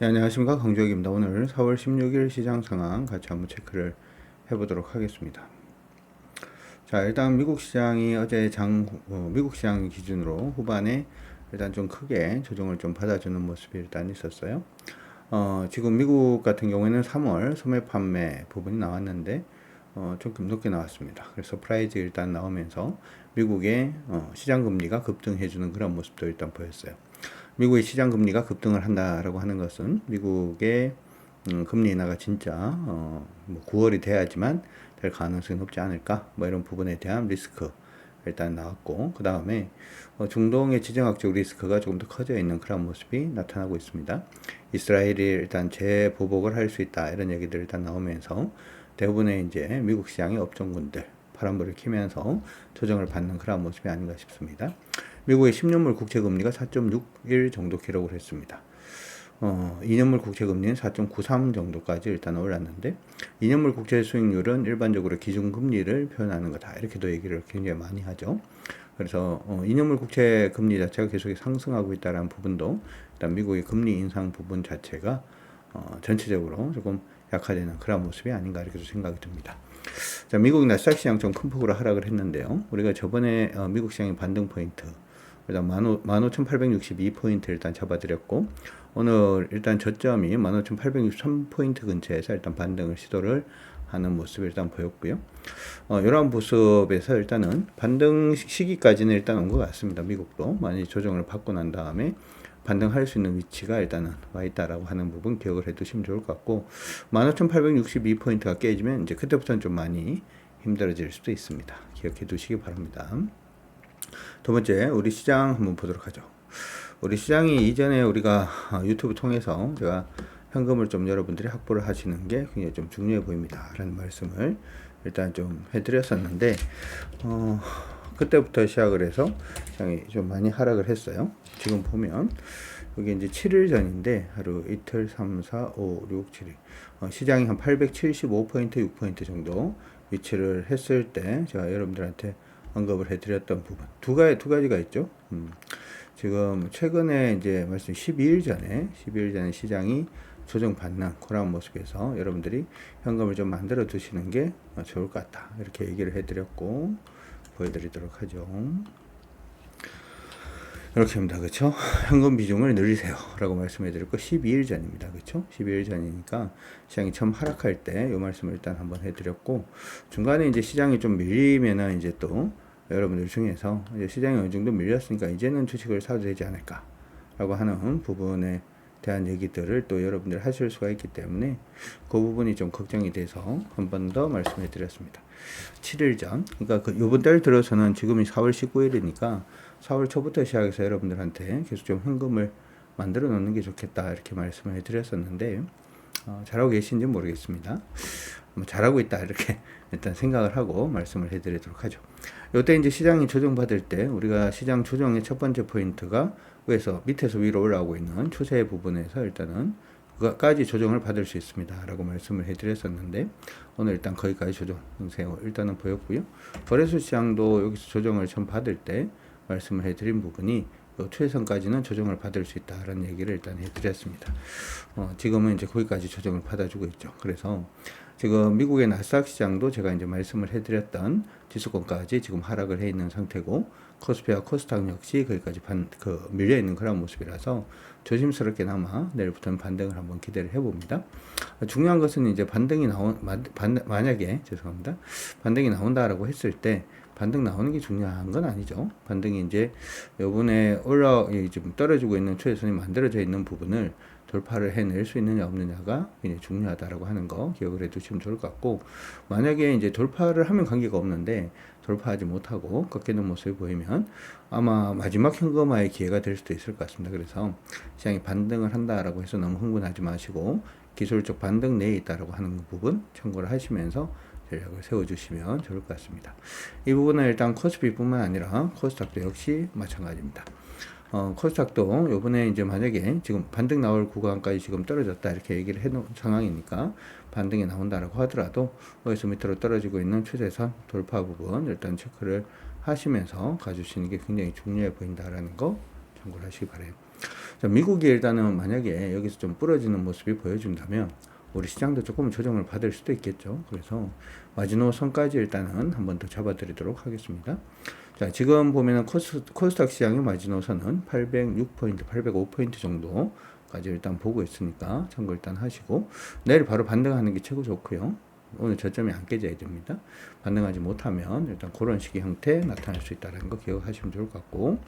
네, 안녕하십니까 강주혁입니다. 오늘 4월 16일 시장 상황 같이 한번 체크를 해보도록 하겠습니다. 자 일단 미국 시장이 어제 장 어, 미국 시장 기준으로 후반에 일단 좀 크게 조정을 좀 받아주는 모습이 일단 있었어요. 어, 지금 미국 같은 경우에는 3월 소매 판매 부분이 나왔는데 어, 조금 높게 나왔습니다. 그래서 프라이즈 일단 나오면서 미국의 어, 시장 금리가 급등해주는 그런 모습도 일단 보였어요. 미국의 시장 금리가 급등을 한다라고 하는 것은 미국의 음, 금리 인하가 진짜 어, 뭐 9월이 돼야지만 될 가능성이 높지 않을까 뭐 이런 부분에 대한 리스크 일단 나왔고 그 다음에 어, 중동의 지정학적 리스크가 조금 더 커져 있는 그런 모습이 나타나고 있습니다. 이스라엘이 일단 재보복을 할 수 있다 이런 얘기들 일단 나오면서 대부분의 이제 미국 시장의 업종군들 파란불을 켜면서 조정을 받는 그런 모습이 아닌가 싶습니다. 미국의 10년물 국채 금리가 4.61 정도 기록을 했습니다. 어, 2년물 국채 금리는 4.93 정도까지 일단 올랐는데 2년물 국채 수익률은 일반적으로 기준 금리를 표현하는 거다. 이렇게도 얘기를 굉장히 많이 하죠. 그래서 어, 2년물 국채 금리 자체가 계속 상승하고 있다는 부분도 일단 미국의 금리 인상 부분 자체가 어, 전체적으로 조금 약화되는 그런 모습이 아닌가 이렇게 생각이 듭니다. 자, 미국 나스닥 시장 좀 큰 폭으로 하락을 했는데요. 우리가 저번에 어, 미국 시장의 반등 포인트 일단 15,862포인트 일단 잡아드렸고 오늘 일단 저점이 15,863포인트 근처에서 일단 반등을 시도를 하는 모습을 일단 보였고요. 어, 이러한 모습에서 일단은 반등 시기까지는 일단 온 것 같습니다. 미국도 많이 조정을 받고 난 다음에 반등할 수 있는 위치가 일단은 와 있다라고 하는 부분 기억을 해 두시면 좋을 것 같고 15,862포인트가 깨지면 이제 그때부터는 좀 많이 힘들어질 수도 있습니다. 기억해 두시기 바랍니다. 두 번째, 우리 시장 한번 보도록 하죠. 우리 시장이 이전에 우리가 유튜브 통해서 제가 현금을 좀 여러분들이 확보를 하시는 게 굉장히 좀 중요해 보입니다. 라는 말씀을 일단 좀 해드렸었는데, 어, 그때부터 시작을 해서 시장이 좀 많이 하락을 했어요. 지금 보면, 여기 이제 7일 전인데, 하루 이틀, 3, 4, 5, 6, 7일. 어, 시장이 한 875포인트, 6포인트 정도 위치를 했을 때, 제가 여러분들한테 언급을 해드렸던 부분 두 가지 두 가지가 있죠. 음, 지금 최근에 이제 말씀 12일 전에 12일 전에 시장이 조정 받는 그런 모습에서 여러분들이 현금을 좀 만들어 두시는 게 좋을 것 같다 이렇게 얘기를 해드렸고 보여드리도록 하죠. 이렇게 합니다. 그렇죠? 현금 비중을 늘리세요. 라고 말씀해 드렸고 12일 전입니다. 그렇죠? 12일 전이니까 시장이 처음 하락할 때 이 말씀을 일단 한번 해 드렸고 중간에 이제 시장이 좀 밀리면은 이제 또 여러분들 중에서 이제 시장이 어느 정도 밀렸으니까 이제는 주식을 사도 되지 않을까 라고 하는 부분에 대한 얘기들을 또 여러분들 하실 수가 있기 때문에 그 부분이 좀 걱정이 돼서 한 번 더 말씀해 드렸습니다. 7일 전, 그러니까 그 요번 달 들어서는 지금이 4월 19일이니까 4월 초부터 시작해서 여러분들한테 계속 좀 현금을 만들어 놓는 게 좋겠다 이렇게 말씀을 해드렸었는데 어, 잘하고 계신지 모르겠습니다. 뭐 잘하고 있다 이렇게 일단 생각을 하고 말씀을 해드리도록 하죠. 이때 이제 시장이 조정받을 때 우리가 시장 조정의 첫 번째 포인트가 위에서 밑에서 위로 올라오고 있는 추세 부분에서 일단은 까지 조정을 받을 수 있습니다. 라고 말씀을 해드렸었는데, 오늘 일단 거기까지 조정 일단은 보였고요. 거래소 시장도 여기서 조정을 처음 받을 때, 말씀을 해드린 부분이 최선까지는 조정을 받을 수 있다라는 얘기를 일단 해드렸습니다. 어, 지금은 이제 거기까지 조정을 받아주고 있죠. 그래서 지금 미국의 나스닥 시장도 제가 이제 말씀을 해드렸던 지수권까지 지금 하락을 해 있는 상태고 코스피와 코스닥 역시 거기까지 반, 그 밀려 있는 그런 모습이라서 조심스럽게나마 내일부터는 반등을 한번 기대를 해봅니다. 중요한 것은 이제 반등이 나온 만약에 죄송합니다 반등이 나온다라고 했을 때 반등 나오는 게 중요한 건 아니죠. 반등이 이제 요번에 올라 지금 떨어지고 있는 최선이 만들어져 있는 부분을 돌파를 해낼 수 있느냐 없느냐가 굉장히 중요하다라고 하는 거 기억을 해두시면 좋을 것 같고 만약에 이제 돌파를 하면 관계가 없는데 돌파하지 못하고 꺾이는 모습이 보이면 아마 마지막 현금화의 기회가 될 수도 있을 것 같습니다. 그래서 시장이 반등을 한다라고 해서 너무 흥분하지 마시고 기술적 반등 내에 있다라고 하는 부분 참고를 하시면서 전략을 세워주시면 좋을 것 같습니다. 이 부분은 일단 코스피뿐만 아니라 코스닥도 역시 마찬가지입니다. 어, 코스닥도 요번에 이제 만약에 지금 반등 나올 구간까지 지금 떨어졌다 이렇게 얘기를 해놓은 상황이니까 반등이 나온다라고 하더라도 어디서 밑으로 떨어지고 있는 추세선 돌파 부분 일단 체크를 하시면서 가주시는 게 굉장히 중요해 보인다라는 거 참고를 하시기 바래요. 자, 미국이 일단은 만약에 여기서 좀 부러지는 모습이 보여준다면 우리 시장도 조금 조정을 받을 수도 있겠죠. 그래서 마지노선까지 일단은 한 번 더 잡아드리도록 하겠습니다. 자, 지금 보면은 코스, 코스닥 시장의 마지노선은 806포인트, 805포인트 정도까지 일단 보고 있으니까 참고 일단 하시고 내일 바로 반등하는 게 최고 좋고요. 오늘 저점이 안 깨져야 됩니다. 반등하지 못하면 일단 그런 식의 형태 나타날 수 있다는 거 기억하시면 좋을 것 같고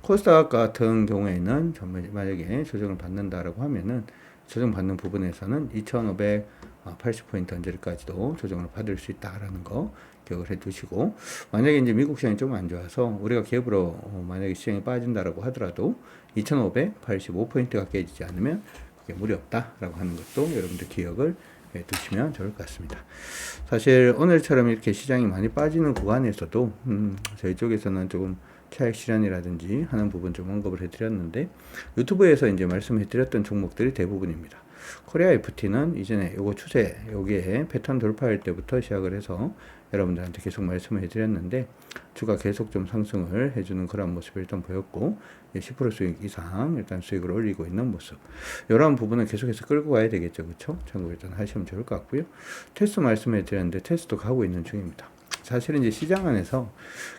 코스닥 같은 경우에는 만약에 조정을 받는다라고 하면은 조정 받는 부분에서는 2,580포인트 언저리까지도 조정을 받을 수 있다라는 거 기억을 해 두시고 만약에 이제 미국 시장이 좀 안 좋아서 우리가 갭으로 어, 만약에 시장이 빠진다라고 하더라도 2,585포인트가 깨지지 않으면 그게 무리 없다라고 하는 것도 여러분들 기억을 해 두시면 좋을 것 같습니다. 사실 오늘처럼 이렇게 시장이 많이 빠지는 구간에서도 음, 저희 쪽에서는 조금 차익 실현이라든지 하는 부분 좀 언급을 해드렸는데 유튜브에서 이제 말씀해드렸던 종목들이 대부분입니다. 코리아 FT는 이전에 요거 추세 여기에 패턴 돌파할 때부터 시작을 해서 여러분들한테 계속 말씀을 해드렸는데 주가 계속 좀 상승을 해주는 그런 모습을 일단 보였고 10% 수익 이상 일단 수익을 올리고 있는 모습. 이런 부분은 계속해서 끌고 가야 되겠죠. 그렇죠 참고 일단 하시면 좋을 것 같고요. 테스트 말씀해 드렸는데 테스트도 가고 있는 중입니다 사실은 이제 시장 안에서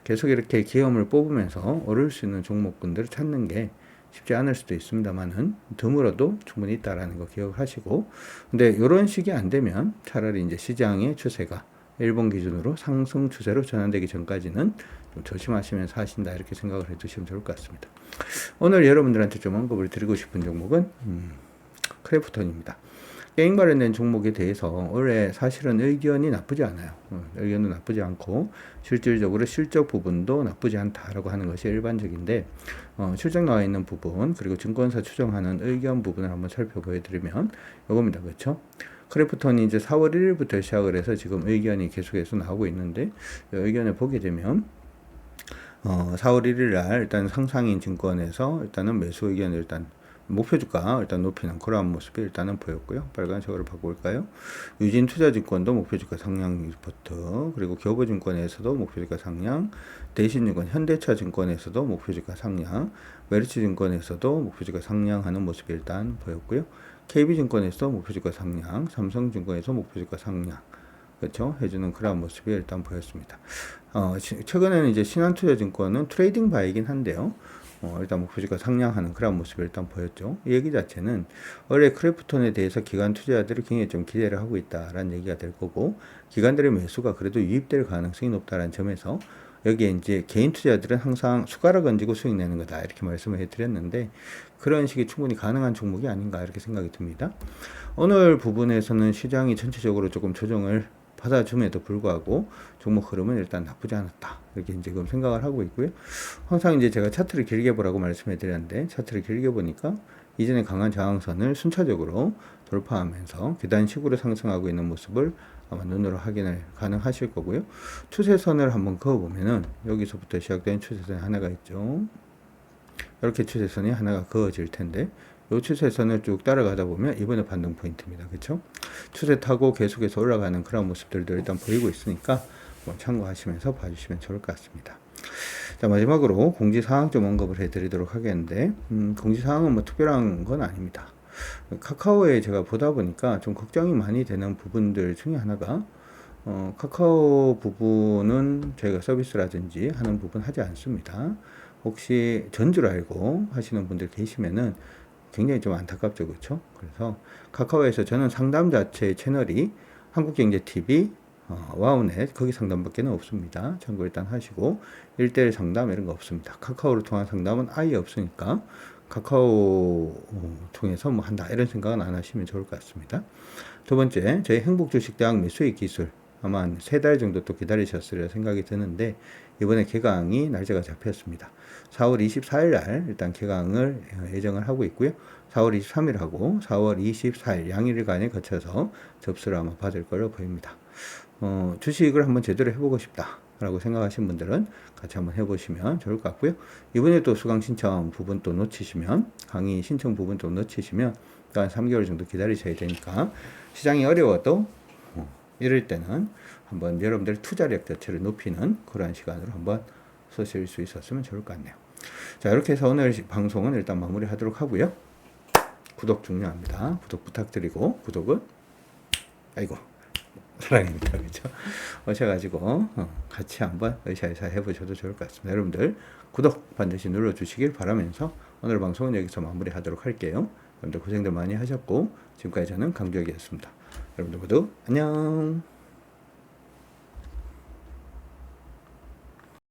계속 이렇게 기업을 뽑으면서 오를 수 있는 종목군들을 찾는 게 쉽지 않을 수도 있습니다만은 드물어도 충분히 있다라는 거 기억하시고 근데 이런 식이 안 되면 차라리 이제 시장의 추세가 일본 기준으로 상승 추세로 전환되기 전까지는 좀 조심하시면서 하신다 이렇게 생각을 해두시면 좋을 것 같습니다. 오늘 여러분들한테 좀 언급을 드리고 싶은 종목은 음, 크래프톤입니다. 게임 관련된 종목에 대해서 올해 사실은 의견이 나쁘지 않아요. 어, 의견은 나쁘지 않고 실질적으로 실적 부분도 나쁘지 않다라고 하는 것이 일반적인데 어, 실적 나와 있는 부분 그리고 증권사 추정하는 의견 부분을 한번 살펴보여드리면 이겁니다. 그렇죠? 크래프톤이 이제 4월 1일부터 시작을 해서 지금 의견이 계속해서 나오고 있는데 의견을 보게 되면 어, 4월 1일 날 일단 상상인 증권에서 일단은 매수 의견을 일단 목표 주가 일단 높이는 그러한 모습이 일단은 보였고요. 빨간색으로 바꿀까요? 유진 투자증권도 목표 주가 상향 리포트 그리고 교보증권에서도 목표 주가 상향 대신증권 현대차증권에서도 목표 주가 상향 메리츠증권에서도 목표 주가 상향하는 모습이 일단 보였고요. KB증권에서 목표 주가 상향 삼성증권에서 목표 주가 상향 그렇죠 해주는 그런 모습이 일단 보였습니다. 어, 최근에는 이제 신한투자증권은 트레이딩 바이긴 한데요. 어, 일단 목표주가 상향하는 그런 모습을 일단 보였죠. 이 얘기 자체는 원래 크래프톤에 대해서 기관 투자자들이 굉장히 좀 기대를 하고 있다라는 얘기가 될 거고 기관들의 매수가 그래도 유입될 가능성이 높다라는 점에서 여기에 이제 개인 투자들은 항상 숟가락 얹고 수익 내는 거다 이렇게 말씀을 해드렸는데 그런 식이 충분히 가능한 종목이 아닌가 이렇게 생각이 듭니다. 오늘 부분에서는 시장이 전체적으로 조금 조정을 받아줌에도 불구하고 종목 흐름은 일단 나쁘지 않았다. 이렇게 이제 지금 생각을 하고 있고요. 항상 이제 제가 차트를 길게 보라고 말씀해 드렸는데 차트를 길게 보니까 이전에 강한 저항선을 순차적으로 돌파하면서 계단식으로 상승하고 있는 모습을 아마 눈으로 확인을 가능하실 거고요. 추세선을 한번 그어보면은 여기서부터 시작된 추세선이 하나가 있죠. 이렇게 추세선이 하나가 그어질 텐데 이 추세선을 쭉 따라가다 보면 이번에 반등 포인트입니다. 그렇죠? 추세 타고 계속해서 올라가는 그런 모습들도 일단 보이고 있으니까 뭐 참고하시면서 봐주시면 좋을 것 같습니다. 자 마지막으로 공지사항 좀 언급을 해드리도록 하겠는데 음, 공지사항은 뭐 특별한 건 아닙니다. 카카오에 제가 보다 보니까 좀 걱정이 많이 되는 부분들 중에 하나가 어, 카카오 부분은 저희가 서비스라든지 하는 부분 하지 않습니다. 혹시 전줄 알고 하시는 분들 계시면은 굉장히 좀 안타깝죠, 그렇죠? 그래서 카카오에서 저는 상담 자체 채널이 한국경제TV, 어, 와우넷 거기 상담밖에 는 없습니다. 참고 일단 하시고 1대1 상담 이런 거 없습니다. 카카오를 통한 상담은 아예 없으니까 카카오 어, 통해서 뭐 한다 이런 생각은 안 하시면 좋을 것 같습니다. 두 번째, 저희 행복주식대학 매수익 기술 아마 세달 정도 또 기다리셨으리라 생각이 드는데 이번에 개강이 날짜가 잡혔습니다. 4월 24일 날 일단 개강을 예정을 하고 있고요. 4월 23일하고 4월 24일 양일간에 거쳐서 접수를 아마 받을 걸로 보입니다. 어, 주식을 한번 제대로 해보고 싶다. 라고 생각하신 분들은 같이 한번 해보시면 좋을 것 같고요. 이번에 또 수강 신청 부분 또 놓치시면, 강의 신청 부분 또 놓치시면, 한 3개월 정도 기다리셔야 되니까, 시장이 어려워도, 어, 이럴 때는 한번 여러분들 투자력 자체를 높이는 그러한 시간으로 한번 쓰실 수 있었으면 좋을 것 같네요. 자, 이렇게 해서 오늘 방송은 일단 마무리 하도록 하고요. 구독 중요합니다. 구독 부탁드리고 구독은 아이고 사랑입니다. 그렇죠? 오셔가지고 어, 같이 한번 의사의사 해보셔도 좋을 것 같습니다. 여러분들 구독 반드시 눌러주시길 바라면서 오늘 방송은 여기서 마무리하도록 할게요. 여러분들 고생들 많이 하셨고 지금까지 저는 강주혁이었습니다. 여러분들 모두 안녕.